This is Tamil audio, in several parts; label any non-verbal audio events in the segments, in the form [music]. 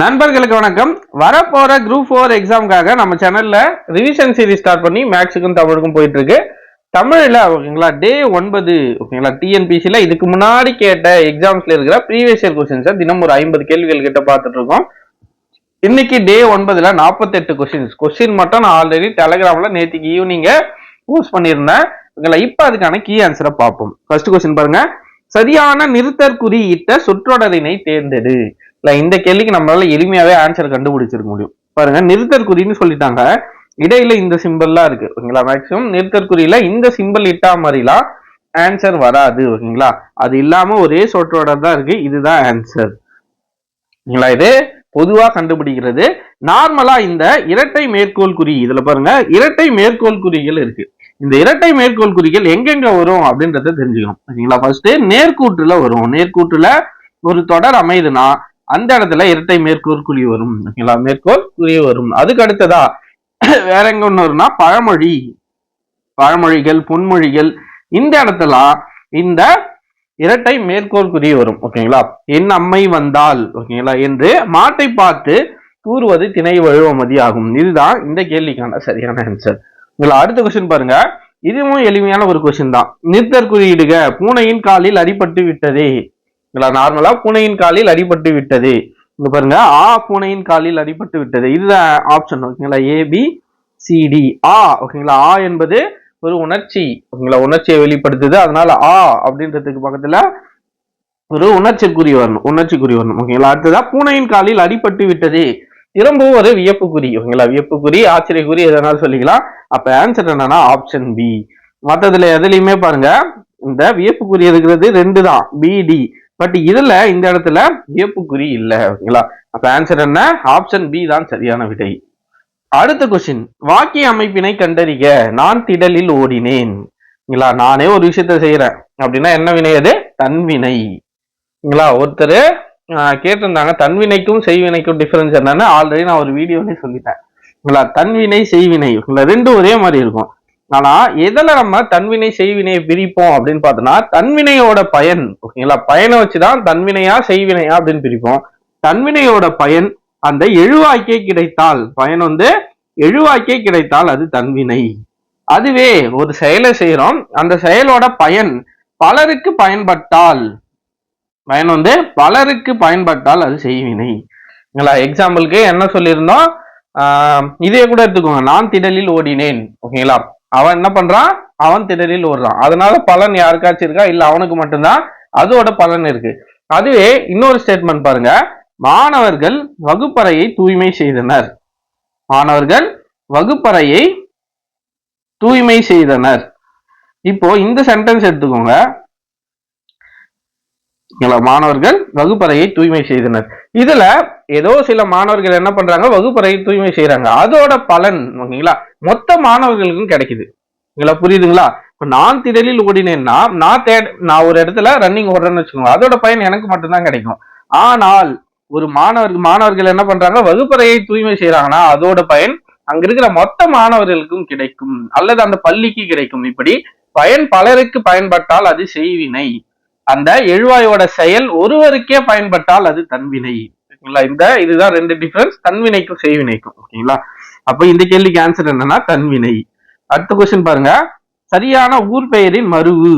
நண்பர்களுக்கு வணக்கம். வரப்போற குரூப் ஃபோர் எக்ஸாமுக்காக நம்ம சேனல்ல ரிவிஷன் சீரிஸ் ஸ்டார்ட் பண்ணி மேக்ஸுக்கும் தமிழுக்கும் போயிட்டு இருக்கு தமிழ்ல ஓகேங்களா டே ஒன்பது ஓகேங்களா டிஎன்பிசில இதுக்கு முன்னாடி கேட்ட எக்ஸாம்ஸ்ல இருக்கிற ப்ரீவியஸ் இயர் கொஸ்டின்ஸை தினம் ஒரு ஐம்பது கேள்விகள் கிட்ட பார்த்துட்டு இருக்கோம் இன்னைக்கு டே ஒன்பதுல நாற்பத்தெட்டு கொஸ்டின்ஸ் கொஸ்டின் மட்டும் நான் ஆல்ரெடி டெலகிராம்ல நேற்றுக்கு ஈவினிங்க போஸ்ட் பண்ணியிருந்தேன். ஓகேங்களா இப்போ அதுக்கான கீ ஆன்சரை பார்ப்போம். ஃபர்ஸ்ட் கொஸ்டின் பாருங்க. சரியான நிறுத்தற்குறியிட்ட சொற்றொடரினை தேர்ந்தெடு. இல்லை இந்த கேள்விக்கு நம்மளால எளிமையாவே ஆன்சர் கண்டுபிடிச்சிருக்க முடியும். பாருங்க நிறுத்தற் குறின்னு சொல்லிட்டாங்க. இடையில இந்த சிம்பிள்லாம் இருக்கு ஓகேங்களா மேக்ஸிமம் நிறுத்தற் குறியில இந்த சிம்பிள் இட்டா மாதிரிலாம் ஆன்சர் வராது ஓகேங்களா? அது இல்லாம ஒரே சொற்றோட தான் இருக்கு இதுதான் ஆன்சர் ஓகேங்களா இது பொதுவா கண்டுபிடிக்கிறது. நார்மலா இந்த இரட்டை மேற்கோள் குறி இதுல பாருங்க இரட்டை மேற்கோள் குறிகள் இருக்கு. இந்த இரட்டை மேற்கோள் குறிகள் எங்கெங்க வரும் அப்படின்றத தெரிஞ்சுக்கணும். ஓகேங்களா ஃபர்ஸ்ட் நேர்கூற்றுல வரும். நேர்கூற்றுல ஒரு தொடர் அமையுதுன்னா அந்த இடத்துல இரட்டை மேற்கோள் குறி வரும். ஓகேங்களா? மேற்கோள் குறி வரும். அதுக்கு அடுத்ததா [clears throat] வேற எங்க ஒண்ணு வரும்னா பழமொழி. பழமொழிகள் பொன்மொழிகள் இந்த இடத்துல இந்த இரட்டை மேற்கோள் குறி வரும். ஓகேங்களா? என் அம்மை வந்தால் ஓகேங்களா? என்று மாட்டை பார்த்து கூறுவது திணை வழுவமதி ஆகும். இதுதான் இந்த கேள்விக்கான சரியான ஆன்சர் உங்களை அடுத்த கொஸ்டின் பாருங்க. இதுவும் எளிமையான ஒரு கொஸ்டின் தான். நிறுத்தற் குறியீடுக பூனையின் காலில் அடிபட்டு விட்டதே. நார்மலா பூனையின் காலில் அடிபட்டு விட்டது. இங்க பாருங்க ஆ பூனையின் காலில் அடிபட்டு விட்டது. இதுதான் ஆப்ஷன் ஓகேங்களா ஏபி சிடி ஆ ஓகேங்களா ஆ என்பது ஒரு உணர்ச்சி ஓகேங்களா உணர்ச்சியை வெளிப்படுத்துது. அதனால ஆ அப்படின்றதுக்கு பக்கத்துல ஒரு உணர்ச்சி குறி வரணும் உணர்ச்சி குறி வரணும் ஓகேங்களா அடுத்ததா பூனையின் காலில் அடிபட்டு விட்டது. திரும்பவும் ஒரு வியப்பு குறி ஓகேங்களா வியப்பு குறி ஆச்சரிய குறி எதனாலும் சொல்லிக்கலாம். அப்ப ஆன்சர் என்னன்னா ஆப்ஷன் பி மற்றதுல எதுலையுமே பாருங்க இந்த வியப்பு குறி இருக்கிறது ரெண்டு தான் பிடி பட் இதுல இந்த இடத்துல வியப்புக்குறி இல்லை இல்ல ஓகேங்களா? அப்ப ஆன்சர் என்ன? ஆப்ஷன் பி தான் சரியான விடை. அடுத்த கொஸ்டின் வாக்கிய அமைப்பினை கண்டறிக. நான் திடலில் ஓடினேன். நானே ஒரு விஷயத்த செய்யறேன். அப்படின்னா என்ன வினை அது? தன்வினைங்களா ஒருத்தர் கேட்டிருந்தாங்க தன்வினைக்கும் செய்வினைக்கும் டிஃபரன்ஸ் என்னன்னு. ஆல்ரெடி நான் ஒரு வீடியோலேயே சொல்லிட்டேன். தன்வினை செய்வினை ரெண்டும் ஒரே மாதிரி இருக்கும். ஆனா எதுல நம்ம தன்வினை செய்வினையை பிரிப்போம் அப்படின்னு பார்த்தோம்னா தன்வினையோட பயன் ஓகேங்களா? பயனை வச்சுதான் தன்வினையா செய்வினையா அப்படின்னு பிரிப்போம். தன்வினையோட பயன் அந்த எழுவாய்க்கே கிடைத்தால் பயன் வந்து எழுவாய்க்கே கிடைத்தால் அது தன்வினை. அதுவே ஒரு செயலை செய்யறோம் அந்த செயலோட பயன் பலருக்கு பயன்பட்டால் பயன் வந்து பலருக்கு பயன்பட்டால் அது செய்வினைங்களா எக்ஸாம்பிளுக்கு என்ன சொல்லியிருந்தோம்? ஆஹ் இதே கூட எடுத்துக்கோங்க. நான் திடலில் ஓடினேன் ஓகேங்களா? அவன் என்ன பண்றான்? அவன் திடலில் ஓடுறான். அதனால பலன் யாருக்காச்சும் இருக்கா? இல்ல அவனுக்கு மட்டும்தான். அதோட பலன் இருக்கு. அதுவே இன்னொரு ஸ்டேட்மெண்ட் பாருங்க. மாணவர்கள் வகுப்பறையை தூய்மை செய்தனர். மாணவர்கள் வகுப்பறையை தூய்மை செய்தனர். இப்போ இந்த சென்டென்ஸ் எடுத்துக்கோங்க. மாணவர்கள் வகுப்பறையை தூய்மை செய்தனர். இதுல ஏதோ சில மாணவர்கள் என்ன பண்றாங்க? வகுப்பறையை தூய்மை செய்யறாங்க அதோட பலன் ஓகேங்களா? மொத்த மாணவர்களுக்கும் கிடைக்குது. உங்களை புரியுதுங்களா? இப்போ நான் திடலில் ஓடினேன்னா நான் தேட நான் ஒரு இடத்துல ரன்னிங் ஓடுறேன்னு வச்சுக்கோங்க அதோட பயன் எனக்கு மட்டும்தான் கிடைக்கும். ஆனால் ஒரு மாணவர் மாணவர்கள் என்ன பண்றாங்க? வகுப்பறையை தூய்மை செய்யறாங்கன்னா அதோட பயன் அங்க இருக்கிற மொத்த மாணவர்களுக்கும் கிடைக்கும். அல்லது அந்த பள்ளிக்கு கிடைக்கும். இப்படி பயன் பலருக்கு பயன்பட்டால் அது செய்வினை. அந்த எழுவாயோட செயல் ஒருவருக்கே பயன்பட்டால் அது தன்வினை. இந்த இதுதான் ரெண்டு டிஃபரன்ஸ் தன்வினைக்கும் செய்வினைக்கும். ஓகேங்களா? அப்ப இந்த கேள்விக்கு ஆன்சர் என்னன்னா தன்வினை அடுத்த கொஸ்டின் பாருங்க. சரியான ஊர் பெயரின் மருவு.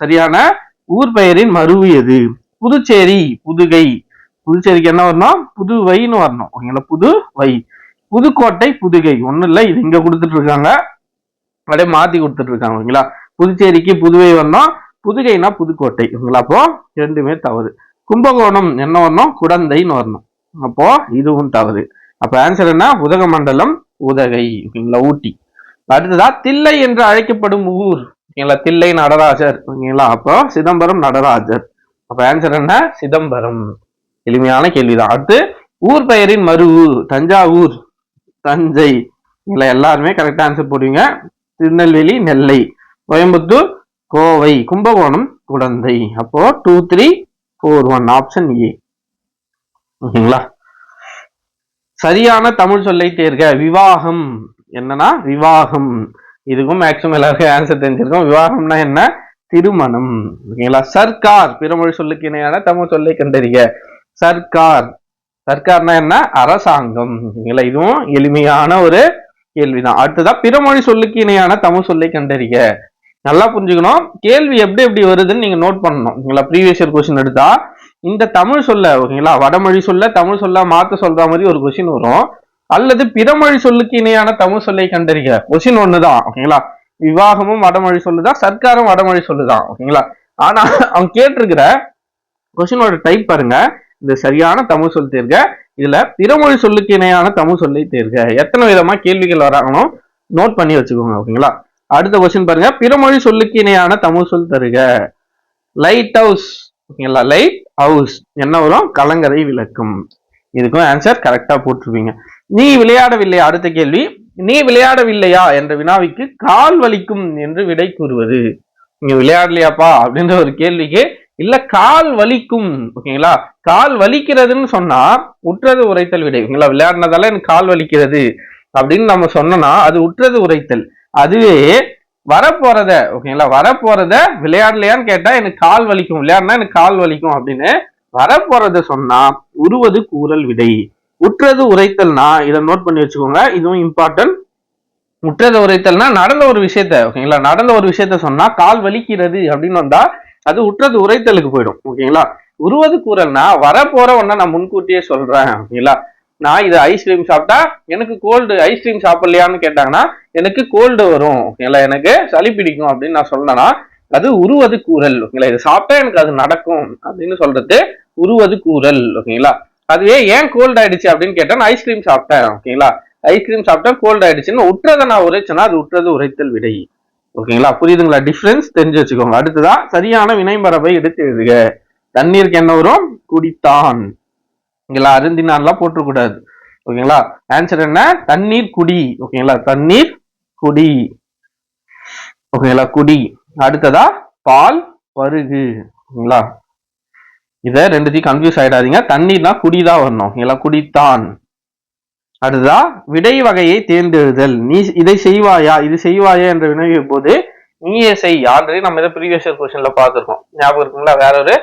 சரியான ஊர் பெயரின் மருவு எது? புதுச்சேரி புதுகை. புதுச்சேரிக்கு என்ன வரணும்? புதுவைன்னு வரணும். ஓகேங்களா? புதுவை. புதுக்கோட்டை புதுகை. ஒன்றும் இல்ல. இது இங்க கொடுத்துட்டு இருக்காங்க. அப்படியே மாத்தி கொடுத்துட்டு இருக்காங்க. ஓகேங்களா? புதுச்சேரிக்கு புதுவை வரணும். புதுகைனா புதுக்கோட்டை. ஓகேங்களா? அப்போ ரெண்டுமே தவறு. கும்பகோணம் என்ன வரணும்? குடந்தைன்னு வரணும். அப்போ இதுவும் தவறு. அப்ப ஆன்சர் என்ன? உதகமண்டலம் உதகை ஓகேங்களா? ஊட்டி. அடுத்ததா தில்லை என்று அழைக்கப்படும் ஊர் ஓகேங்களா? தில்லை நடராஜர் ஓகேங்களா? அப்போ சிதம்பரம் நடராஜர். அப்ப ஆன்சர் என்ன? சிதம்பரம். எளிமையான கேள்விதான். அடுத்து ஊர் பெயரின் மருவு தஞ்சாவூர் தஞ்சை இல்லை எல்லாருமே கரெக்டாக ஆன்சர் போடுவீங்க. திருநெல்வேலி நெல்லை கோயம்புத்தூர் கோவை கும்பகோணம் குடந்தை. அப்போ two three four one option A ஓகேங்களா? சரியான தமிழ் சொல்லை தேர்க. விவாகம். என்னன்னா விவாகம். இதுக்கும் மேக்சிமம் எல்லாருக்கும் ஆன்சர் தெரிஞ்சிருக்கும். விவாகம்னா என்ன? திருமணம். ஓகேங்களா? சர்க்கார். பிறமொழி சொல்லுக்கு இணையான தமிழ் சொல்லை கண்டறிக. சர்க்கார். சர்க்கார்னா என்ன? அரசாங்கம். ஓகேங்களா? இதுவும் எளிமையான ஒரு கேள்விதான். அடுத்ததான் பிறமொழி சொல்லுக்கு இணையான தமிழ் சொல்லை கண்டறிக. நல்லா புரிஞ்சுக்கணும். கேள்வி எப்படி எப்படி வருதுன்னு நீங்க நோட் பண்ணணும். ஓகேங்களா? ப்ரீவியஸ் இயர் கொஸ்டின் எடுத்தா இந்த தமிழ் சொல்ல ஓகேங்களா? வடமொழி சொல்ல தமிழ் சொல்ல மாத்த சொல்ற மாதிரி ஒரு கொஸ்டின் வரும். அல்லது பிறமொழி சொல்லுக்கு இணையான தமிழ் சொல்லை கண்டறிக. கொஸ்டின் ஒண்ணுதான் ஓகேங்களா? விவாகமும் வடமொழி சொல்லுதான் சர்க்காரும் வடமொழி சொல்லுதான் ஓகேங்களா? ஆனா அவன் கேட்டிருக்கிற கொஸ்டினோட டைப் பாருங்க. இது சரியான தமிழ் சொல் தேர்க. இதுல பிறமொழி சொல்லுக்கு இணையான தமிழ் சொல்லை தேர்க. எத்தனை விதமா கேள்விகள் வராங்கன்னு நோட் பண்ணி வச்சுக்கோங்க ஓகேங்களா? அடுத்த கொஸ்டின் பாருங்க. பிறமொழி சொல்லுக்கு இணையான தமிழ் சொல் தருக. லைட் ஹவுஸ் ஓகேங்களா? லைட் ஹவுஸ் என்ன வரும்? கலங்கரை விளக்கும். இதுக்கும் ஆன்சர் கரெக்டா போட்டிருப்பீங்க. நீ விளையாடவில்லையா அடுத்த கேள்வி. நீ விளையாடவில்லையா? என்ற வினாவிக்கு கால் வலிக்கும் என்று விடை கூறுவது. நீங்க விளையாடலையாப்பா? அப்படின்ற ஒரு கேள்விக்கு இல்ல கால் வலிக்கும். ஓகேங்களா? கால் வலிக்கிறதுன்னு சொன்னா உற்றது உரைத்தல் விடை. ஓகேங்களா? விளையாடினதால எனக்கு கால் வலிக்கிறது. அப்படின்னு நம்ம சொன்னோம்னா அது உற்றது உரைத்தல். அதுவே வரப்போறத ஓகேங்களா வரப்போறத விளையாடலையான்னு கேட்டா எனக்கு கால் வலிக்கும். விளையாடுனா எனக்கு கால் வலிக்கும் அப்படின்னு வரப்போறத சொன்னா உருவது கூறல் விடை. உற்றது உரைத்தல்னா இதை நோட் பண்ணி வச்சுக்கோங்க. இதுவும் இம்பார்ட்டன்ட் உற்றது உரைத்தல்னா நடந்த ஒரு விஷயத்த ஓகேங்களா நடந்த ஒரு விஷயத்த சொன்னா கால் வலிக்கிறது அப்படின்னு வந்தா அது உற்றது உரைத்தலுக்கு போயிடும் ஓகேங்களா உருவது கூறல்னா வரப்போற ஒன்ன நான் முன்கூட்டியே சொல்றேன் ஓகேங்களா நான் இது ஐஸ்கிரீம் சாப்பிட்டா எனக்கு கோல்டு ஐஸ்கிரீம் சாப்பிடலையான்னு கேட்டாங்கன்னா எனக்கு கோல்டு வரும். இல்லை எனக்கு சளி பிடிக்கும் அப்படின்னு நான் சொன்னேன்னா அது உருவது கூறல். ஓகேங்களா இது சாப்பிட்டா எனக்கு அது நடக்கும் அப்படின்னு சொல்றது உருவது கூறல். ஓகேங்களா? அதுவே ஏன் கோல்ட் ஆயிடுச்சு அப்படின்னு கேட்டா நான் ஐஸ்கிரீம் சாப்பிட்டேன். ஓகேங்களா? ஐஸ்கிரீம் சாப்பிட்டா கோல்ட் ஆயிடுச்சுன்னு உற்றதை நான் உரைச்சேன்னா அது உற்றது உரைத்தல் விடை. ஓகேங்களா? புரியுதுங்களா? டிஃப்ரென்ஸ் தெரிஞ்சு வச்சுக்கோங்க. அடுத்ததான் சரியான வினைமரபை எடுத்து எழுதுக. தண்ணீருக்கு என்ன வரும் குடித்தான். இங்களா அருந்தினான்லாம் போட்டுக்கூடாது ஓகேங்களா? ஆன்சர் என்ன? தண்ணீர் குடி. ஓகேங்களா? தண்ணீர் குடி. ஓகேங்களா? குடி. அடுத்ததா பால் பருகு. ஓகேங்களா? இதை ரெண்டுத்தையும் கன்ஃபியூஸ் ஆயிடாதீங்க. தண்ணீர்னா குடிதான் வரணும். ஓகேங்களா? குடித்தான். அடுத்ததா விடை வகையை தேர்ந்தெழுதல். நீ இதை செய்வாயா? இது செய்வாயா என்ற வினவிய போது நீயே செய். ஆல்ரெடி நம்ம இதை ப்ரீவியஸ் கொஸ்டின்ல பார்த்துருக்கோம். ஞாபகம் இருக்குங்களா? வேற ஒரு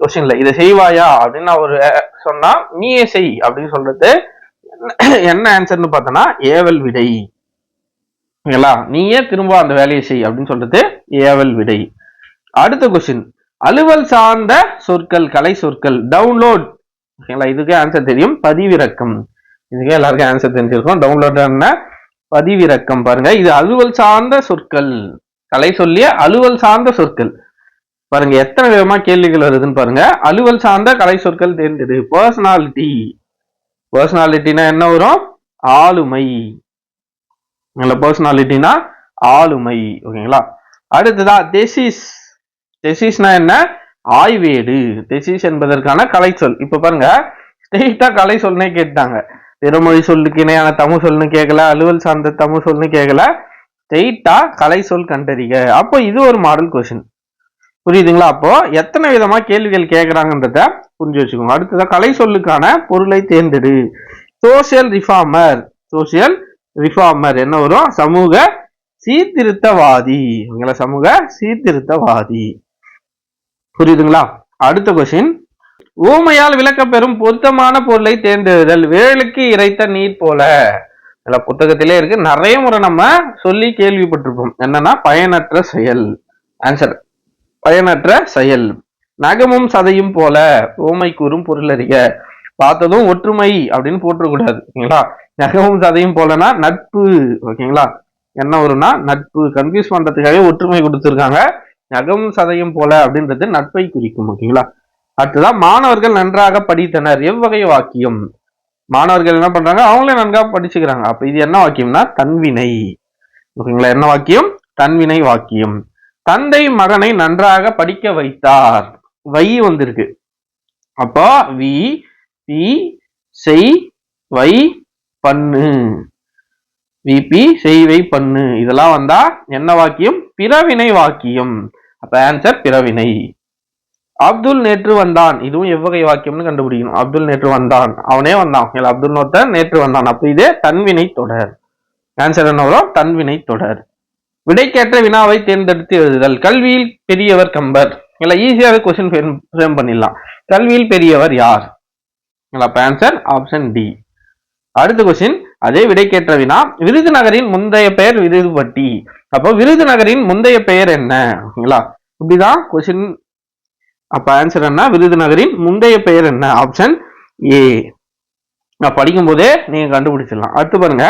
கொஸ்டின்ல இதை செய்வாயா அப்படின்னு அவர் சொன்னா நீயே செய் அப்படின்னு சொல்றது என்ன ஆன்சர்னு பார்த்தோன்னா ஏவல் விடை. ஓகேங்களா? நீயே திரும்ப அந்த வேலையை செய் அப்படின்னு சொல்றது ஏவல் விடை. அடுத்த கொஸ்டின் அலுவல் சார்ந்த சொற்கள் கலை சொற்கள் டவுன்லோட் ஓகேங்களா? இதுக்கே ஆன்சர் தெரியும். பதிவிறக்கம். இதுக்கே எல்லாருக்கும் ஆன்சர் தெரிஞ்சிருக்கும். டவுன்லோட் என்ன? பதிவிறக்கம் பாருங்க. இது அலுவல் சார்ந்த சொற்கள். கலை சொல்லிய அலுவல் சார்ந்த சொற்கள். பாருங்க எத்தனை விதமா கேள்விகள் வருதுன்னு பாருங்க. அலுவல் சார்ந்த கலை சொற்கள் தேர்ந்தது பர்சனாலிட்டி பர்சனாலிட்டினா என்ன வரும்? ஆளுமை. பர்சனாலிட்டினா ஆளுமை. ஓகேங்களா? அடுத்ததா தெசிஸ் தெசிஸ்னா என்ன? ஆய்வேடு. தெசிஸ் என்பதற்கான கலை சொல். இப்ப பாருங்க ஸ்ட்ரெயிட்டா கலை சொல்னே கேட்டாங்க பிறமொழி சொல்லுக்கு இணையான தமிழ் சொல்லுன்னு கேட்கல அலுவல் சார்ந்த தமிழ் சொல்லுன்னு கேட்கல ஸ்ட்ரெயிட்டா கலை சொல் கண்டறிக. அப்போ இது ஒரு மாடல் கொஸ்டின் புரியுதுங்களா? அப்போ எத்தனை விதமா கேள்விகள் கேட்கறாங்கன்றத புரிஞ்சு வச்சுக்கோங்க. அடுத்ததான் கலை சொல்லுக்கான பொருளை தேர்ந்தெடு. சோசியல் ரிஃபார்மர் சோசியல் ரிஃபார்மர் என்ன வரும்? சமூக சீர்திருத்தவாதி. இவங்கள சமூக சீர்திருத்தவாதி. புரியுதுங்களா? அடுத்த கொஸ்டின் ஊமையால் விளக்கப்பெறும் பொருத்தமான பொருளை தேர்ந்தெடுதல். வேலுக்கு இறைத்த நீர் போல. இதுல புத்தகத்திலே இருக்கு. நிறைய முறை நம்ம சொல்லி கேள்விப்பட்டிருப்போம். என்னன்னா பயனற்ற செயல். ஆன்சர் பயனற்ற செயல். நகமும் சதையும் போல ஓமை கூறும் பொருள் பார்த்ததும் ஒற்றுமை அப்படின்னு போட்டுறக்கூடாது ஓகேங்களா? நகமும் சதையும் போலனா நட்பு ஓகேங்களா? என்ன வரும்னா நட்பு. கன்ஃபியூஸ் பண்றதுக்காகவே ஒற்றுமை கொடுத்துருக்காங்க. நகமும் சதையும் போல அப்படின்றது நட்பை குறிக்கும் ஓகேங்களா? அடுத்ததான் மாணவர்கள் நன்றாக படித்தனர். எவ்வகை வாக்கியம்? மாணவர்கள் என்ன பண்றாங்க? அவங்களே நன்றாக படிச்சுக்கிறாங்க. அப்ப இது என்ன வாக்கியம்னா தன்வினை. ஓகேங்களா? என்ன வாக்கியம்? தன்வினை வாக்கியம். தந்தை மகனை நன்றாக படிக்க வைத்தார். வை வந்திருக்கு. அப்போ வி பி செய் வை பண்ணு. விபி செய்வை பண்ணு. இதெல்லாம் வந்தா என்ன வாக்கியம்? பிறவினை வாக்கியம். அப்ப ஆன்சர் பிறவினை. அப்துல் நேற்று வந்தான். இதுவும் எவ்வகை வாக்கியம்னு கண்டுபிடிக்கணும். அப்துல் நேற்று வந்தான். அவனே வந்தான். ஓகேங்களா அப்துல் ஒருத்தன் நேற்று வந்தான். அப்ப இதே தன்வினை தொடர். ஆன்சர் என்ன வரும்? தன்வினை தொடர். விடைக்கேற்ற வினாவை தேர்ந்தெடுத்து எழுதுதல். கல்வியில் பெரியவர் கம்பர். இல்லை ஈஸியாவே கொஸ்டின் ஃப்ரேம் பண்ணிடலாம். கல்வியில் பெரியவர் யார்? அப்போ ஆன்சர் ஆப்ஷன் டி அடுத்த கொஸ்டின் அதே விடைக்கேற்ற வினா. விருதுநகரின் முந்தைய பெயர் விருதுபட்டி அப்போ விருதுநகரின் முந்தைய பெயர் என்ன? ஓகேங்களா இப்படிதான் கொஸ்டின் அப்ப ஆன்சர் என்ன? விருதுநகரின் முந்தைய பெயர் என்ன? ஆப்ஷன் ஏ நான் படிக்கும் போதே நீங்க கண்டுபிடிச்சிடலாம். அடுத்து பாருங்க.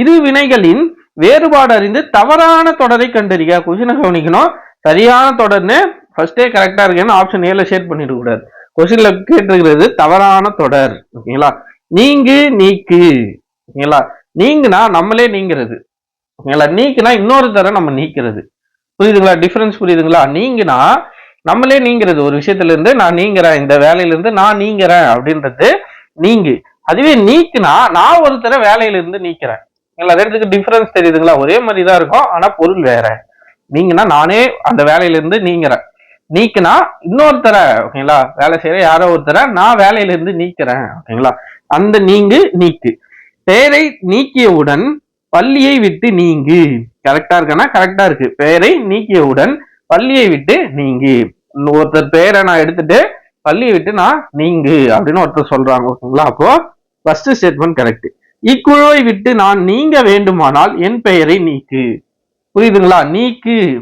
இரு வினைகளின் வேறுபாடு அறிந்து தவறான தொடரை கண்டறிக. கொஸ்டினை கவனிக்கணும். சரியான தொடர்னு ஃபர்ஸ்டே கரெக்டா இருக்கேன்னு ஆப்ஷன் ஏல ஷேர் பண்ணிட கூடாது. கொஸ்டின்ல கேட்டிருக்கிறது தவறான தொடர். ஓகேங்களா நீங்கு நீக்கு. ஓகேங்களா நீங்குனா நம்மளே நீங்கிறது. ஓகேங்களா நீக்குனா இன்னொரு தர நம்ம நீக்கிறது. புரியுதுங்களா? டிஃபரன்ஸ் புரியுதுங்களா? நீங்குனா நம்மளே நீங்கிறது. ஒரு விஷயத்துல இருந்து நான் நீங்கிறேன் இந்த வேலையில இருந்து நான் நீங்கிறேன் அப்படின்றது நீங்கு. அதுவே நீக்குனா நான் ஒருத்தர வேலையில இருந்து நீக்கிறேன். ரெண்டுக்கு டிஃபரன்ஸ் தெரியுதுங்களா? ஒரே மாதிரி தான் இருக்கும். ஆனா பொருள் வேற. நீங்கன்னா நானே அந்த வேலையிலேருந்து நீங்கிறேன். நீக்கினா இன்னொருத்தரை ஓகேங்களா? வேலை செய்யற யாரோ ஒருத்தரை நான் வேலையிலேருந்து நீக்கிறேன் ஓகேங்களா? அந்த நீங்கு நீக்கு. பெயரை நீக்கியவுடன் பள்ளியை விட்டு நீங்கு. கரெக்டா இருக்கேன்னா கரெக்டா இருக்கு. பெயரை நீக்கியவுடன் பள்ளியை விட்டு நீங்கு. ஒருத்தர் பெயரை நான் எடுத்துட்டு பள்ளியை விட்டு நான் நீங்கு அப்படின்னு ஒருத்தர் சொல்றாங்க ஓகேங்களா? அப்போ ஃபர்ஸ்ட் ஸ்டேட்மெண்ட் கரெக்ட் இக்குழுவை விட்டு நான் நீங்க வேண்டுமானால் என் பெயரை நீக்கு. புரியுதுங்களா? நீக்கு.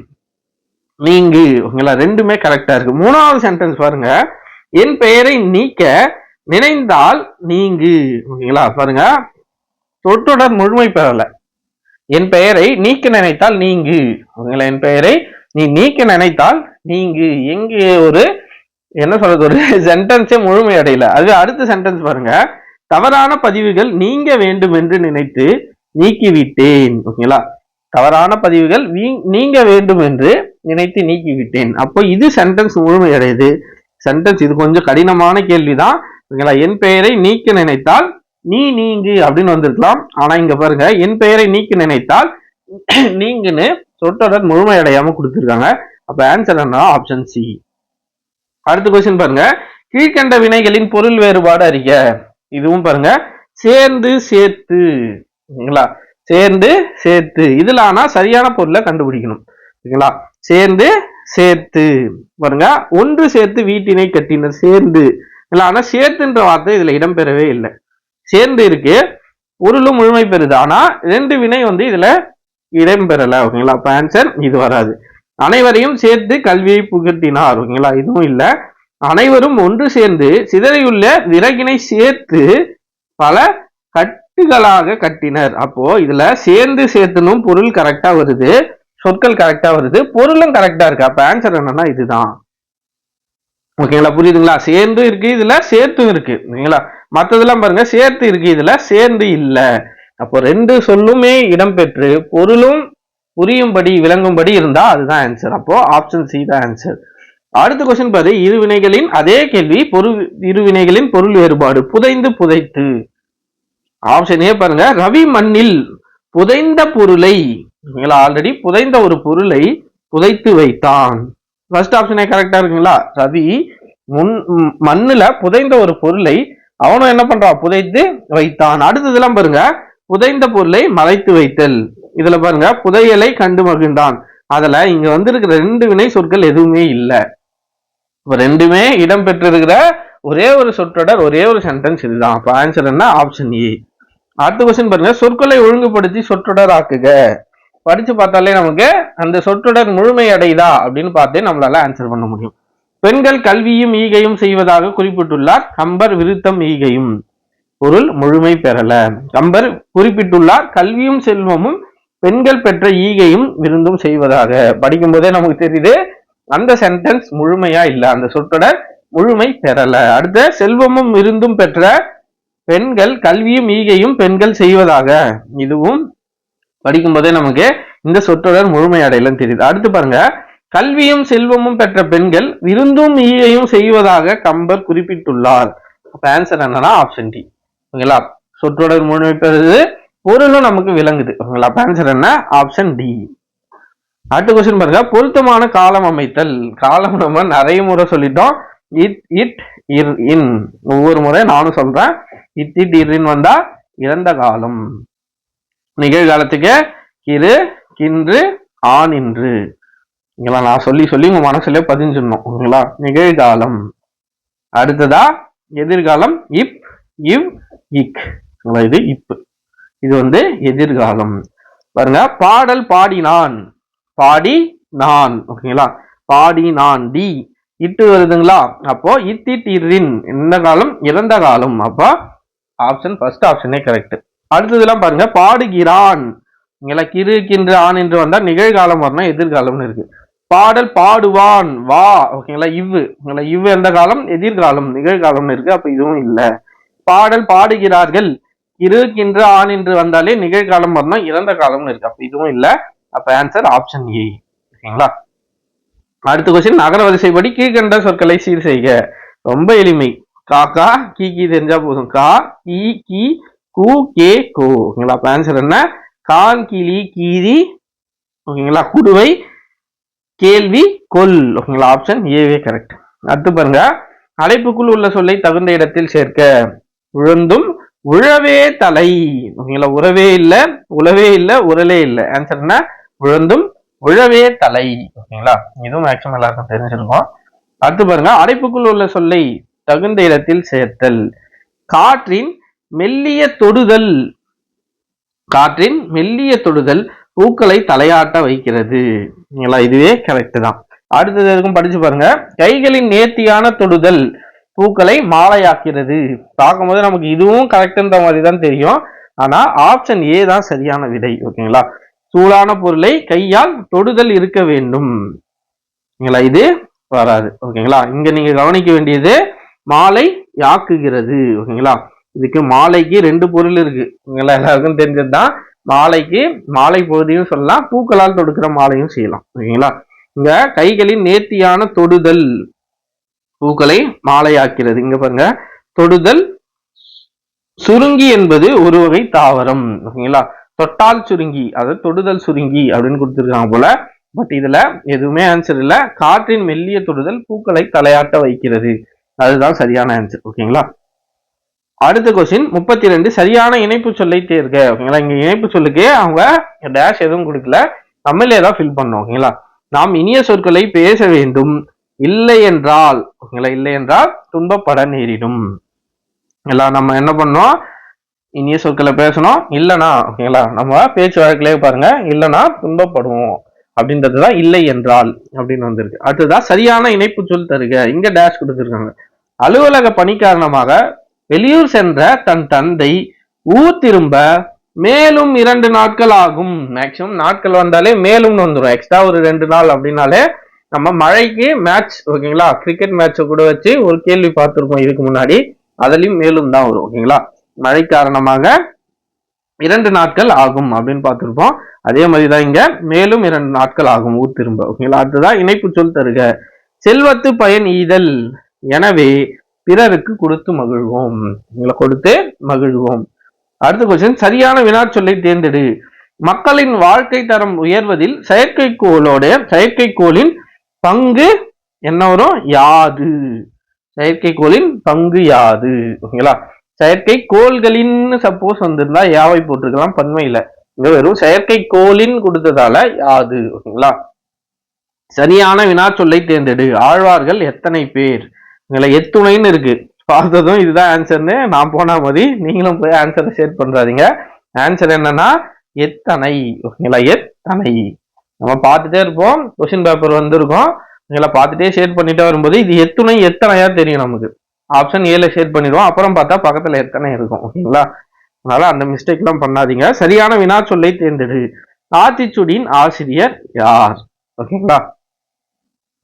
நீங்கு. ஓகேங்களா? ரெண்டுமே கரெக்டா இருக்கு. மூணாவது சென்டென்ஸ் பாருங்க. என் பெயரை நீக்க நினைந்தால் நீங்கு. ஓகேங்களா? பாருங்க. சொற்றொடர் முழுமை பெறல. என் பெயரை நீக்க நினைத்தால் நீங்கு. ஓகேங்களா? என் பெயரை நீ நீக்க நினைத்தால் நீங்கு. எங்கே ஒரு என்ன சொல்றது? ஒரு [laughs] சென்டென்ஸே முழுமை அடையல. அது அடுத்த சென்டென்ஸ் பாருங்க. தவறான பதிவுகள் நீங்க வேண்டும் என்று நினைத்து நீக்கிவிட்டேன். ஓகேங்களா? தவறான பதிவுகள் நீங்க வேண்டும் என்று நினைத்து நீக்கிவிட்டேன். அப்போ இது சென்டென்ஸ் முழுமையடையுது. சென்டென்ஸ் இது கொஞ்சம் கடினமான கேள்விதான். ஓகேங்களா? என் பெயரை நீக்க நினைத்தால் நீ நீங்கு அப்படின்னு வந்திருக்கலாம். ஆனா இங்க பாருங்க என் பெயரை நீக்க நினைத்தால் [clears throat] நீங்கன்னு சொற்றொடர் முழுமையடையாம கொடுத்துருக்காங்க. அப்ப ஆன்சர் என்ன? ஆப்ஷன் சி அடுத்த கொஸ்டின் பாருங்க. கீழ்கண்ட வினைகளின் பொருள் வேறுபாடு அறிக. இதுவும் பாருங்க. சேர்ந்து சேர்த்து. ஓகேங்களா சேர்ந்து சேர்த்து. இதுல ஆனா சரியான பொருளை கண்டுபிடிக்கணும். ஓகேங்களா சேர்ந்து சேர்த்து. பாருங்க. ஒன்று சேர்த்து வீட்டினை கட்டினர். சேர்ந்து. இல்ல ஆனா சேர்த்துன்ற வார்த்தை இதுல இடம்பெறவே இல்லை. சேர்ந்து இருக்கு. பொருளும் முழுமை பெறுது. ஆனா ரெண்டு வினை வந்து இதுல இடம்பெறல. ஓகேங்களா? அப்ப ஆன்சர் இது வராது. அனைவரையும் சேர்த்து கல்வியை புகட்டினார். ஓகேங்களா? இதுவும் இல்லை. அனைவரும் ஒன்று சேர்ந்து சிதறியுள்ள விறகினை சேர்த்து பல கட்டுகளாக கட்டினர். அப்போ இதுல சேர்ந்து சேர்த்துனும் பொருள் கரெக்டா வருது. சொற்கள் கரெக்டா வருது. பொருளும் கரெக்டா இருக்கு. அப்ப ஆன்சர் என்னன்னா இதுதான். ஓகேங்களா புரியுதுங்களா? சேர்ந்து இருக்கு இதுல சேர்த்தும் இருக்கு. ஓகேங்களா மத்ததெல்லாம் பாருங்க. சேர்த்து இருக்கு இதுல சேர்ந்து இல்லை. அப்போ ரெண்டு சொல்லுமே இடம்பெற்று பொருளும் புரியும்படி விளங்கும்படி இருந்தா அதுதான் ஆன்சர் அப்போ ஆப்ஷன் சி தான் ஆன்சர் அடுத்த கொஸ்டின் பாரு. இரு வினைகளின் அதே கேள்வி பொருள் இரு வினைகளின் பொருள் வேறுபாடு. புதைந்து புதைத்து. ஆப்ஷன் ஏ பாருங்க. ரவி மண்ணில் புதைந்த பொருளை ஆல்ரெடி புதைந்த ஒரு பொருளை புதைத்து வைத்தான். ஃபர்ஸ்ட் ஆப்ஷனே கரெக்டா இருக்குங்களா? ரவி முன் மண்ணுல புதைந்த ஒரு பொருளை அவனும் என்ன பண்றான்? புதைத்து வைத்தான். அடுத்ததெல்லாம் பாருங்க. புதைந்த பொருளை மறைத்து வைத்தல். இதுல பாருங்க. புதையலை கண்டு மகிழ்ந்தான். அதுல இங்க வந்திருக்கிற ரெண்டு வினை சொற்கள் எதுவுமே இல்லை. இப்போ ரெண்டுமே இடம் பெற்றிருக்கிற ஒரே ஒரு சொற்றொடர் ஒரே ஒரு சென்டென்ஸ் இதுதான். அப்ப ஆன்சர் என்ன? ஆப்ஷன் ஏ அடுத்த கொஸ்டின் பாருங்க. சொற்களை ஒழுங்குபடுத்தி சொற்றொடர் ஆக்குக. படிச்சு பார்த்தாலே நமக்கு அந்த சொற்றொடர் முழுமை அடைதா அப்படின்னு பார்த்தே நம்மளால ஆன்சர் பண்ண முடியும். பெண்கள் கல்வியும் ஈகையும் செய்வதாக குறிப்பிட்டுள்ளார். கம்பர் விருத்தம் ஈகையும். பொருள் முழுமை பெறல. கம்பர் குறிப்பிட்டுள்ளார். கல்வியும் செல்வமும் பெண்கள் பெற்ற ஈகையும் விருந்தும் செய்வதாக. படிக்கும் போதே நமக்கு தெரியுது. அந்த சென்டென்ஸ் முழுமையா இல்ல. அந்த சொற்றொடர் முழுமை பெறல. அடுத்த செல்வமும் விருந்தும் பெற்ற பெண்கள் கல்வியும் ஈகையும் பெண்கள் செய்வதாக. இதுவும் படிக்கும்போதே நமக்கு இந்த சொற்றொடர் முழுமை அடையலன்னு தெரியுது. அடுத்து பாருங்க. கல்வியும் செல்வமும் பெற்ற பெண்கள் விருந்தும் ஈகையும் செய்வதாக கம்பர் குறிப்பிட்டுள்ளார். அப்ப ஆன்சர் என்னன்னா ஆப்ஷன் டி ஓகேங்களா? சொற்றொடர் முழுமை பெறுது. பொருளும் நமக்கு விளங்குது. ஓகேங்களா? ஆன்சர் என்ன? ஆப்ஷன் டி அடுத்த கொஸ்டின் பாருங்க. பொருத்தமான காலம் அமைத்தல். காலம் நம்ம நிறைய முறை சொல்லிட்டோம். இட் இட் இர் இன் ஒவ்வொரு முறை நானும் சொல்றேன். இட் இட் இர் இன் வந்தா இறந்த காலம். நிகழ்காலத்துக்கு இரு கின்று ஆண் இன்று. ஓகேங்களா நான் சொல்லி சொல்லி உங்க மனசுல பதிஞ்சிடணும். ஓகேங்களா? நிகழ்காலம். அடுத்ததா எதிர்காலம். இப் இவ் இக் இது இப்பு இது வந்து எதிர்காலம். பாருங்க பாடல் பாடினான். பாடி நான் ஓகேங்களா? பாடி நான் டி. இட்டு வருதுங்களா? அப்போ இத்திட்டிரின். இந்த காலம்? இறந்த காலம். அப்போ ஆப்ஷன் ஃபர்ஸ்ட் ஆப்ஷனே கரெக்ட் அடுத்ததெல்லாம் பாருங்க. பாடுகிறான். இங்களா கின்று ஆண் என்று வந்தால் நிகழ்காலம் வரணும் எதிர்காலம்னு இருக்கு. பாடல் பாடுவான். வா ஓகேங்களா? இவ்வு. ஓகேங்களா இவ்வு எந்த காலம்? எதிர்காலம் நிகழ்காலம்னு இருக்கு. அப்ப இதுவும் இல்லை. பாடல் பாடுகிறார்கள். இருக்கின்ற ஆண் என்று வந்தாலே நிகழ்காலம் வரணும் இறந்த காலம்னு இருக்கு. அப்ப இதுவும் இல்லை. அப்ப ஆன்சர் ஆப்ஷன் ஏ ஓகேங்களா அடுத்த கொஸ்டின் நகர வரிசைப்படி கீழ்கண்ட சொற்களை சீர் செய்க. ரொம்ப எளிமை. காக்கா கீ கீ தெரிஞ்சா போதும். கா கீ கீ கூ கே கோ. ஓகேங்களா அப்ப ஆன்சர் என்ன? கான் கிளி கீரி ஓகேங்களா? குடுவை கேள்வி கொல். ஓகேங்களா? ஆப்ஷன் ஏவே கரெக்ட் அடுத்து பாருங்க. அடைப்புக்குள் உள்ள சொல்லை தகுந்த இடத்தில் சேர்க்க. உழந்தும் உழவே தலை. ஓகேங்களா உறவே இல்லை உழவே இல்லை உரலே இல்லை. ஆன்சர் என்ன? உழந்தும் உழவே தலை. ஓகேங்களா? இதுவும் மேக்ஸிமம் எல்லாருக்கும் தெரிஞ்சிருக்கும். அடுத்து பாருங்க அடைப்புக்குள் உள்ள சொல்லை தகுந்த இடத்தில் சேர்த்தல். காற்றின் மெல்லிய தொடுதல். காற்றின் மெல்லிய தொடுதல் பூக்களை தலையாட்ட வைக்கிறது. இதுவே கரெக்ட் தான். அடுத்தது எதுக்கும் படிச்சு பாருங்க. கைகளின் நேர்த்தியான தொடுதல். பூக்களை மாலையாக்கிறது. பார்க்கும்போது நமக்கு இதுவும் கரெக்ட்ன்ற மாதிரி தான் தெரியும். ஆனா ஆப்ஷன் ஏ தான் சரியான விடை ஓகேங்களா? சூடான பொருளை கையால் தொடுதல் இருக்க வேண்டும். இது வராது ஓகேங்களா? இங்க நீங்க கவனிக்க வேண்டியது மாலை யாக்குகிறது ஓகேங்களா? இதுக்கு மாலைக்கு ரெண்டு பொருள் இருக்கு. ஓகேங்களா? எல்லாருக்கும் தெரிஞ்சதுதான் மாலைக்கு மாலை பகுதியும் சொல்லலாம் பூக்களால் தொடுக்கிற மாலையும் செய்யலாம் ஓகேங்களா? இங்க கைகளின் நேர்த்தியான தொடுதல். பூக்களை மாலையாக்கிறது. இங்க பாருங்க. தொடுதல் சுருங்கி என்பது ஒரு வகை தாவரம். ஓகேங்களா? தொட்டால் சுருங்கி அதாவது தொடுதல் சுருங்கி அப்படின்னு கொடுத்துருக்காங்க போல. பட் இதுல எதுவுமே ஆன்சர் இல்ல. காற்றின் மெல்லிய தொடுதல் பூக்களை தலையாட்ட வைக்கிறது. அதுதான் சரியான ஆன்சர் ஓகேங்களா? அடுத்த கொஸ்டின் முப்பத்தி ரெண்டு சரியான இணைப்பு சொல்லை தேர்க. ஓகேங்களா? இங்க இணைப்பு சொல்லுக்கு அவங்க டேஷ் எதுவும் கொடுக்கல. தமிழ்ல தான் ஃபில் பண்ணோம். ஓகேங்களா? நாம் இனிய சொற்களை பேச வேண்டும். இல்லை என்றால் ஓகேங்களா இல்லை என்றால் துன்பப்பட நேரிடும். எல்லாம் நம்ம என்ன பண்ணோம் இனிய சொற்களை பேசணும். இல்லைனா ஓகேங்களா? நம்ம பேச்சு வழக்கிலே பாருங்க இல்லைனா துன்பப்படுவோம். அப்படின்றது தான் இல்லை என்றால் அப்படின்னு வந்திருக்கு. அடுத்ததான் சரியான இணைப்பு சொல் தருக. இங்க டேஷ் கொடுத்துருக்காங்க. அலுவலக பணி காரணமாக வெளியூர் சென்ற தன் தந்தை ஊர் திரும்ப மேலும் இரண்டு நாட்கள் ஆகும். மேக்சிமம் நாட்கள் வந்தாலே மேலும்னு வந்துடும் எக்ஸ்ட்ரா ஒரு ரெண்டு நாள் அப்படின்னாலே நம்ம மழைக்கு மேட்ச் ஓகேங்களா கிரிக்கெட் மேட்சை கூட வச்சு ஒரு கேள்வி பார்த்துருக்கோம் இதுக்கு முன்னாடி. அதுலயும் மேலும் தான் வரும் ஓகேங்களா மழை காரணமாக இரண்டு நாட்கள் ஆகும் அப்படின்னு பார்த்துருப்போம். அதே மாதிரி தான் இங்க மேலும் இரண்டு நாட்கள் ஆகும் ஊர் திரும்ப ஓகேங்களா அதுதான் இணைப்பு சொல் தருக. செல்வத்து பயன் ஈதல். எனவே பிறருக்கு கொடுத்து மகிழ்வோம் உங்களை கொடுத்து மகிழ்வோம். அடுத்த கொஸ்டின் சரியான வினாச்சொல்லை தேர்ந்தெடு. மக்களின் வாழ்க்கை தரம் உயர்வதில் செயற்கைக்கோளோட செயற்கைக்கோளின் பங்கு என்ன வரும்? யாது. செயற்கைக்கோளின் பங்கு யாது. ஓகேங்களா செயற்கைக்கோள்களின் சப்போஸ் வந்திருந்தா யாவை போட்டிருக்கலாம்? பன்மையில. இங்க வெறும் செயற்கைக்கோளின் கொடுத்ததால யாது. ஓகேங்களா சரியான வினாச்சொல்லை தேர்ந்தெடு. ஆழ்வார்கள் எத்தனை பேர்? இதுல எத்துணைன்னு இருக்கு. பார்த்ததும் இதுதான் ஆன்சர்னு நான் போனா மாதிரி நீங்களும் போய் ஆன்சரை ஷேர் பண்றாதீங்க. ஆன்சர் என்னன்னா எத்தனை? ஓகேங்களா எத்தனை. நம்ம பார்த்துட்டே இருப்போம். கொஸ்டின் பேப்பர் வந்திருக்கோம். இதில் பார்த்துட்டே ஷேர் பண்ணிட்டே வரும்போது இது எத்துணை எத்தனையா தெரியும் நமக்கு? ஆப்ஷன் ஏல ஷேர் பண்ணிடுவோம். அப்புறம் பார்த்தா பக்கத்துல எத்தனை இருக்கும்? ஓகேங்களா? அதனால அந்த மிஸ்டேக்லாம் பண்ணாதீங்க. சரியான வினா சொல்லை தேர்ந்தெடு. ஆத்திச்சுடியின் ஆசிரியர் யார்? ஓகேங்களா?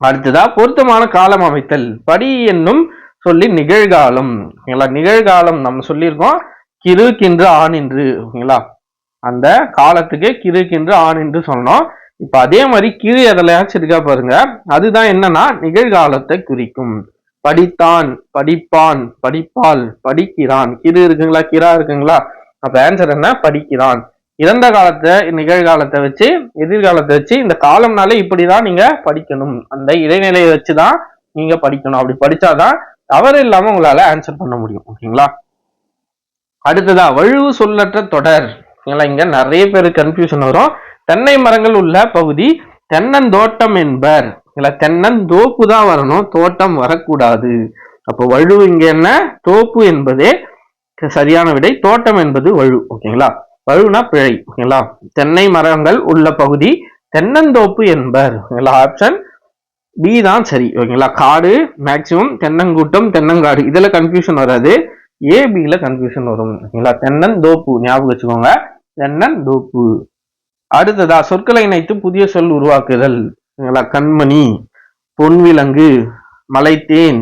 அடுத்ததா பொருத்தமான காலம் அமைத்தல். படி என்னும் சொல்லி நிகழ்காலம். ஓகேங்களா? நிகழ்காலம் நம்ம சொல்லியிருக்கோம். கிரு கின்று ஆணின்று ஓகேங்களா? அந்த காலத்துக்கு கிறுக்கின்று ஆணின்று சொன்னோம். இப்ப அதே மாதிரி கீழே எதலையாச்சும் இருக்கா பாருங்க. அதுதான் என்னன்னா நிகழ்காலத்தை குறிக்கும். படித்தான் படிப்பான் படிப்பால் படிக்கிறான். கிரு இருக்குங்களா கிரா இருக்குங்களா? அப்ப ஆன்சர் என்ன? படிக்கிறான். இறந்த காலத்தை நிகழ்காலத்தை வச்சு எதிர்காலத்தை வச்சு இந்த காலம்னாலே இப்படிதான் நீங்க படிக்கணும். அந்த இடைநிலையை வச்சுதான் நீங்க படிக்கணும். அப்படி படிச்சாதான் தவறு இல்லாம உங்களால ஆன்சர் பண்ண முடியும். ஓகேங்களா? அடுத்ததா வழுவு சொல்லற்ற தொடர். ஓகேங்களா இங்க நிறைய பேர் கன்ஃபியூஷன் வரும். தென்னை மரங்கள் உள்ள பகுதி தென்னந்தோட்டம் என்பர். இல்ல தென்னந்தோப்பு தான் வரணும் தோட்டம் வரக்கூடாது. அப்போ வழு இங்க என்ன? தோப்பு என்பதே சரியான விடை. தோட்டம் என்பது வழு ஓகேங்களா? வழுனா பிழை ஓகேங்களா? தென்னை மரங்கள் உள்ள பகுதி தென்னந்தோப்பு என்பர். ஓகேங்களா? ஆப்ஷன் பி தான் சரி ஓகேங்களா? காடு மேக்சிமம் தென்னங்கூட்டம் தென்னங்காடு. இதுல கன்ஃபியூஷன் வராது. ஏபியில் கன்ஃபியூஷன் வரும் ஓகேங்களா? தென்னந்தோப்பு ஞாபகம் வச்சுக்கோங்க. தென்னந்தோப்பு. அடுத்ததா சொற்களை இணைத்து புதிய சொல் உருவாக்குதல். கண்மணி பொன்விலங்கு மலைத்தேன்.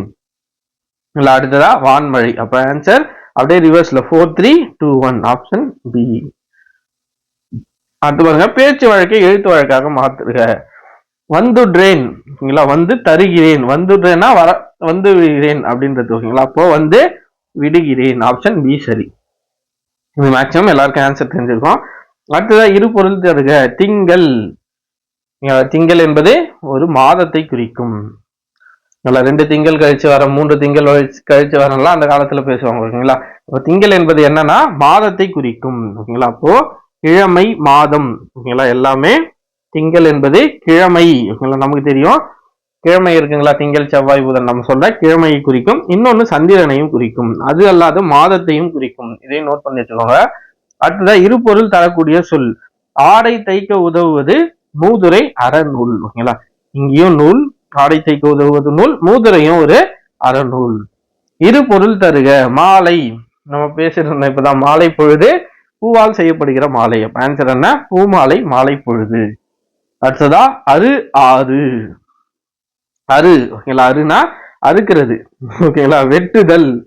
இல்லை அடுத்ததா வான்மழை அப்ப ஆன்சர் அப்படியே ரிவர்ஸ்ல four three two one option B அடுத்து பாருங்க பேச்சு வழக்கை எழுத்து வழக்காக மாத்துருக வந்துடுறேன் ஓகேங்களா? வந்து தருகிறேன். வந்துடுறேன்னா வர வந்து விடுகிறேன் அப்படின்றது ஓகேங்களா? அப்போ வந்து விடுகிறேன். ஆப்ஷன் பி சரி. இது மேக்ஸிமம் எல்லாருக்கும் ஆன்சர் தெரிஞ்சிருக்கும். அடுத்ததா இரு பொருள் தருக. திங்கள். திங்கள் என்பது ஒரு மாதத்தை குறிக்கும். நல்லா ரெண்டு திங்கள் கழிச்சு வர மூன்று திங்கள் கழிச்சு- கழிச்சு வரலாம் அந்த காலத்துல பேசுவாங்க ஓகேங்களா? இப்போ திங்கள் என்பது என்னன்னா மாதத்தை குறிக்கும் ஓகேங்களா? அப்போ கிழமை மாதம் ஓகேங்களா? எல்லாமே திங்கள் என்பது கிழமை ஓகேங்களா? நமக்கு தெரியும். கிழமை இருக்குங்களா? திங்கள் செவ்வாய் புதன் நம்ம சொல்ற கிழமையை குறிக்கும். இன்னொன்னு சந்திரனையும் குறிக்கும். அது அல்லாத மாதத்தையும் குறிக்கும். இதையும் நோட் பண்ணி வச்சுக்கோங்க அடுத்ததா இரு பொருள் தரக்கூடிய சொல். ஆடை தைக்க உதவுவது மூதுரை அறநூல். ஓகேங்களா? இங்கேயும் நூல் ஆடை தைக்க உதவுவது நூல் மூதுரையும் ஒரு அறநூல். இரு பொருள் தருக மாலை. நம்ம பேசிட்டு இருந்தோம் இப்பதான் மாலை பொழுது பூவால் செய்யப்படுகிற மாலை. ஆன்சர் என்ன? பூமாலை மாலை பொழுது. அடுத்ததா அரு ஆறு. அரு ஓகேங்களா? அருனா அறுக்கிறது. ஓகேங்களா? வெட்டுதல்.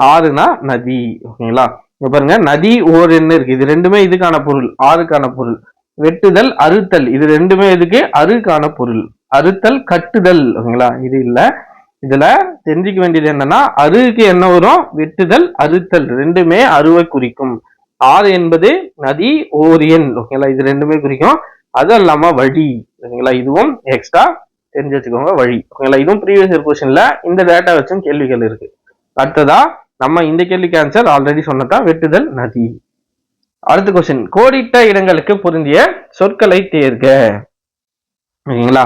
ஆறுனா நதி. ஓகேங்களா? இங்க பாருங்க நதி ஓர் என்ன இருக்கு. இது ரெண்டுமே இதுக்கான பொருள் ஆறுக்கான பொருள். வெட்டுதல் அறுத்தல். இது ரெண்டுமே இதுக்கு அருக்கான பொருள். அறுத்தல் கட்டுதல் ஓகேங்களா? இது இல்ல. இதுல தெரிஞ்சுக்க வேண்டியது என்னன்னா அருவுக்கு என்ன வரும்? வெட்டுதல் அறுத்தல். ரெண்டுமே அருவை குறிக்கும். ஆறு என்பது நதி ஓரியன் ஓகேங்களா? இது ரெண்டுமே குறிக்கும். அது இல்லாம வழி ஓகேங்களா? இதுவும் எக்ஸ்ட்ரா தெரிஞ்சு வச்சுக்கோங்க வழி. ஓகேங்களா? இதுவும் ப்ரீவியஸ் இயர் கொஸ்டின்ல இந்த டேட்டா வச்சும் கேள்விகள் இருக்கு. அடுத்ததா நம்ம இந்த கேள்விக்கு ஆன்சர் ஆல்ரெடி சொன்னதான் வெட்டுதல் நதி. அடுத்த கொஸ்டின் கோடிட்ட இடங்களுக்கு பொருந்திய சொற்களை தேர்க. ஓகேங்களா?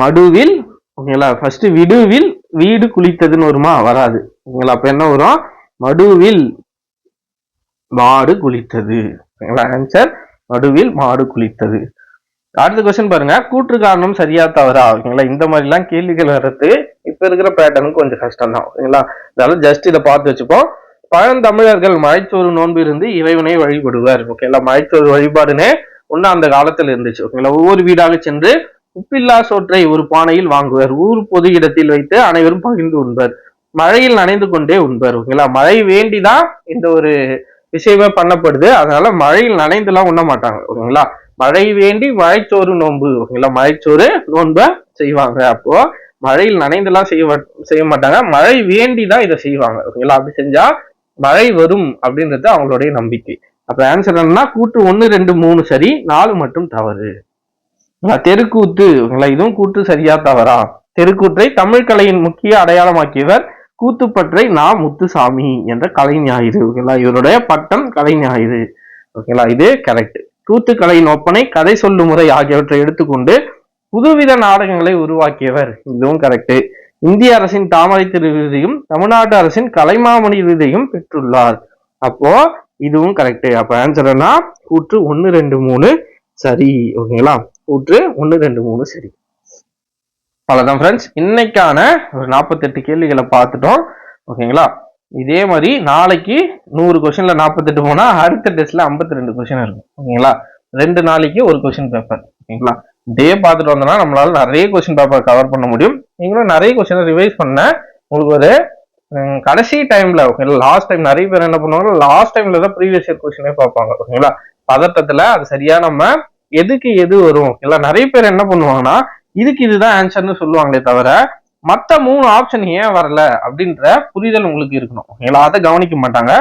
மடுவில் ஓகேங்களா? ஃபர்ஸ்ட் விடுவில் வீடு குளித்ததுன்னு வருமா? வராது. ஓகேங்களா? அப்ப என்ன வரும்? மடுவில் மாடு குளித்தது. ஓகேங்களா? ஆன்சர் மடுவில் மாடு குளித்தது. அடுத்த கொஸ்டின் பாருங்க. கூற்று காரணம் சரியா தவறா? ஓகேங்களா? இந்த மாதிரிலாம் கேள்விகள் வர்றது இப்ப இருக்கிற பேட்டர்னுக்கு கொஞ்சம் கஷ்டம் தான் ஓகேங்களா? அதனால ஜஸ்ட் இதை பார்த்து வச்சுப்போம். பழந்தமிழர்கள் மழைச்சோறு நோன்பு இருந்து இறைவனை வழிபடுவார். ஓகேங்களா? மழைச்சோறு வழிபாடுனே இன்னும் அந்த காலத்துல இருந்துச்சு. ஓகேங்களா? ஒவ்வொரு வீடாக சென்று உப்பில்லா சோற்றை ஒரு பானையில் வாங்குவர். ஊர் பொது இடத்தில் வைத்து அனைவரும் பகிர்ந்து உண்பர். மழையில் நனைந்து கொண்டே உண்பர். ஓகேங்களா? மழை வேண்டிதான் இந்த ஒரு விஷயமே பண்ணப்படுது. அதனால மழையில் நனைந்துலாம் உண்ண மாட்டாங்க. ஓகேங்களா? மழை வேண்டி மழைச்சோறு நோன்பு. ஓகேங்களா மழைச்சோறு நோன்பை செய்வாங்க. அப்போ மழையில் நனைந்துலாம் செய்ய செய்ய மாட்டாங்க. மழை வேண்டி தான் இதை செய்வாங்க. ஓகேங்களா அப்படி செஞ்சா மழை வரும் அப்படின்றது அவங்களுடைய நம்பிக்கை. அப்ப ஆன்சர் என்னன்னா கூட்டு ஒன்னு ரெண்டு மூணு சரி நாலு மட்டும் தவறு. தெருக்கூத்து. ஓகேங்களா இதுவும் கூட்டு சரியா தவறா? தெருக்கூற்றை தமிழ் கலையின் முக்கிய அடையாளமாக்கியவர் கூத்துப்பற்றை நா முத்துசாமி என்ற கலை ஞாயிறு ஓகேங்களா இவருடைய பட்டம் கலை ஞாயிறு ஓகேங்களா இது கரெக்ட் தூத்துக்கலையின் ஒப்பனை கதை சொல்லும் முறை ஆகியவற்றை எடுத்துக்கொண்டு புதுவித நாடகங்களை உருவாக்கியவர். இதுவும் கரெக்ட் இந்திய அரசின் தாமரை திரு விருதையும் தமிழ்நாட்டு அரசின் கலைமாமணி விருதையும் பெற்றுள்ளார். அப்போ இதுவும் கரெக்ட் அப்ப ஆன்சர் என்ன கூற்று ஒன்னு ரெண்டு மூணு சரி. ஓகேங்களா? கூற்று ஒன்னு ரெண்டு மூணு சரி. அவ்வளவுதான் ஃப்ரெண்ட்ஸ் இன்னைக்கான ஒரு நாற்பத்தெட்டு கேள்விகளை பார்த்துட்டோம். ஓகேங்களா? இதே மாதிரி நாளைக்கு நூறு கொஸ்டின்ல நாற்பத்தெட்டு போனா அடுத்த டெஸ்ட்ல 52 ரெண்டு கொஸ்டின் இருக்கும். ஓகேங்களா? ரெண்டு நாளைக்கு ஒரு கொஸ்டின் பேப்பர் ஓகேங்களா? டே பார்த்துட்டு வந்தோம்னா நம்மளால நிறைய கொஸ்டின் பேப்பர் கவர் பண்ண முடியும். நீங்களும் நிறைய கொஸ்டினை ரிவைஸ் பண்ண உங்களுக்கு ஒரு கடைசி டைம்ல ஓகேங்களா லாஸ்ட் டைம் நிறைய பேர் என்ன பண்ணுவாங்க லாஸ்ட் டைம்ல தான் ப்ரீவியஸ் இயர் கொஸ்டினே பார்ப்பாங்க. ஓகேங்களா? பதட்டத்துல அது சரியா நம்ம எதுக்கு எது வரும்? ஓகேங்களா? நிறைய பேர் என்ன பண்ணுவாங்கன்னா இதுக்கு இதுதான் ஆன்சர்னு சொல்லுவாங்களே தவிர மற்ற மூணு ஆப்ஷன் ஏன் வரல அப்படின்ற புரிதல் உங்களுக்கு இருக்கணும். ஓகேங்களா அதை கவனிக்க மாட்டாங்க.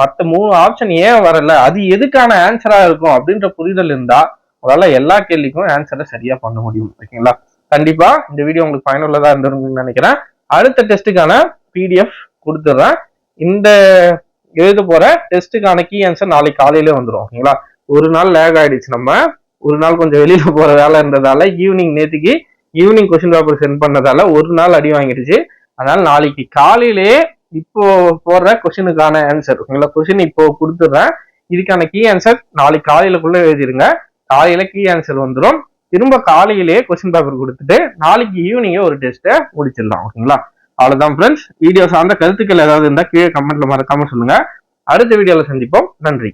மற்ற மூணு ஆப்ஷன் ஏன் வரல? அது எதுக்கான ஆன்சரா இருக்கும் அப்படின்ற புரிதல் இருந்தா உங்களால எல்லா கேள்விக்கும் ஆன்சரை சரியா பண்ண முடியும். ஓகேங்களா கண்டிப்பா இந்த வீடியோ உங்களுக்கு பயனுள்ளதா இருந்திருக்குன்னு நினைக்கிறேன். அடுத்த டெஸ்ட்டுக்கான பிடிஎஃப் கொடுத்துட்றேன் இந்த எழுத போற டெஸ்ட்டுக்கான கீ ஆன்சர் நாளைக்கு காலையிலே வந்துடும் ஓகேங்களா ஒரு நாள் லேக் ஆயிடுச்சு நம்ம. ஒரு நாள் கொஞ்சம் வெளியில போற வேலை இருந்ததால ஈவினிங் நேற்றுக்கு ஈவினிங் கொஸ்டின் பேப்பர் சென்ட் பண்ணதால ஒரு நாள் அடி வாங்கிடுச்சு. அதனால நாளைக்கு காலையிலேயே இப்போ போடுற கொஸ்டினுக்கான ஆன்சர் ஓகேங்களா கொஸ்டின் இப்போ கொடுத்துட்றேன். இதுக்கான கீ ஆன்சர் நாளைக்கு காலையிலக்குள்ள எழுதிருங்க காலையில கீ ஆன்சர் வந்துடும் திரும்ப காலையிலேயே கொஸ்டின் பேப்பர் கொடுத்துட்டு நாளைக்கு ஈவினிங்கே ஒரு டெஸ்ட்டை முடிச்சிடலாம். ஓகேங்களா? அவ்வளோதான் ஃப்ரெண்ட்ஸ் வீடியோ சார்ந்த கருத்துக்கள் ஏதாவது இருந்தால் கீழே கமெண்ட்ல மறக்காம சொல்லுங்க. அடுத்த வீடியோவில் சந்திப்போம். நன்றி.